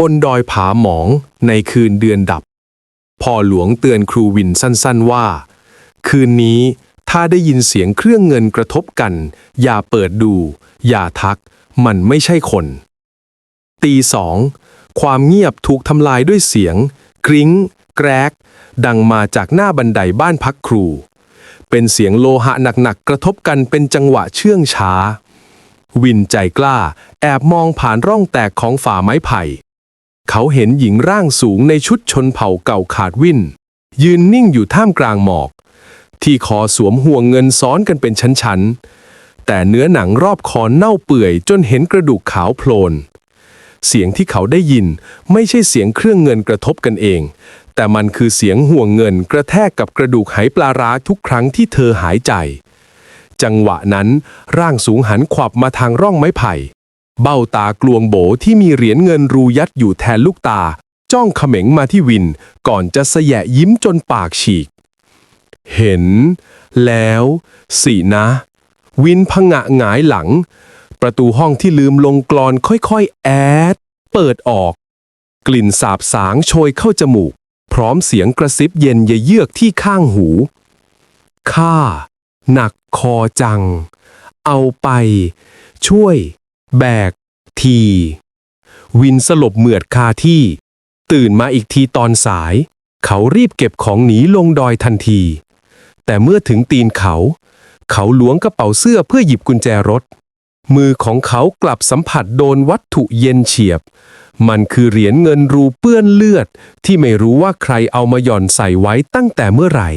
บนดอยผาหมองในคืนเดือนดับ พ่อหลวงเตือนครูวินสั้นๆว่า คืนนี้ถ้าได้ยินเสียงเครื่องเงินกระทบกัน อย่าเปิดดู อย่าทัก มันไม่ใช่คน ตีสองความเงียบถูกทำลายด้วยเสียง กริ้ง แกรก ดังมาจากหน้าบันไดบ้านพักครู เป็นเสียงโลหะหนักๆกระทบกันเป็นจังหวะเชื่องช้า วินใจกล้า แอบมองผ่านร่องแตกของฝาไม้ไผ่ เขาเห็นหญิงร่างสูงในชุดชนเผ่าเก่าขาดวินยืนนิ่งอยู่ท่ามกลางหมอก ที่คอสวมห่วงเงินซ้อนกันเป็นชั้นๆ แต่เนื้อหนังรอบคอเน่าเปื่อยจนเห็นกระดูกขาวโพลน เสียงที่เขาได้ยินไม่ใช่เสียงเครื่องเงินกระทบกันเอง แต่มันคือเสียงห่วงเงินกระแทกกับกระดูกไหปลาร้าทุกครั้งที่เธอหายใจ จังหวะนั้นร่างสูงหันขวับมาทางร่องไม้ไผ่ เบ้าตากลวงโบที่มีเหรียญเงินรูยัดอยู่แทนลูกตา จ้องเขม็งมาที่วิน ก่อนจะแสยะยิ้มจนปากฉีก เห็น แล้ว สินะ วินพงะหงายหลัง ประตูห้องที่ลืมลงกรอนค่อยๆ แอด เปิดออก กลิ่นสาบสางโชยเข้าจมูก พร้อมเสียงกระซิบเย็นเยือกที่ข้างหูข้าหนักคอจัง เอาไป ช่วย แบก ที วินสลบเหมือดคาที่ ตื่นมาอีกทีตอนสาย เขารีบเก็บของหนีลงดอยทันที แต่เมื่อถึงตีนเขา เขาล้วงกระเป๋าเสื้อเพื่อหยิบกุญแจรถ มือของเขากลับสัมผัสโดนวัตถุเย็นเฉียบ มันคือเหรียญเงินรูเปื้อนเลือดที่ไม่รู้ว่าใครเอามาหย่อนใส่ไว้ตั้งแต่เมื่อไหร่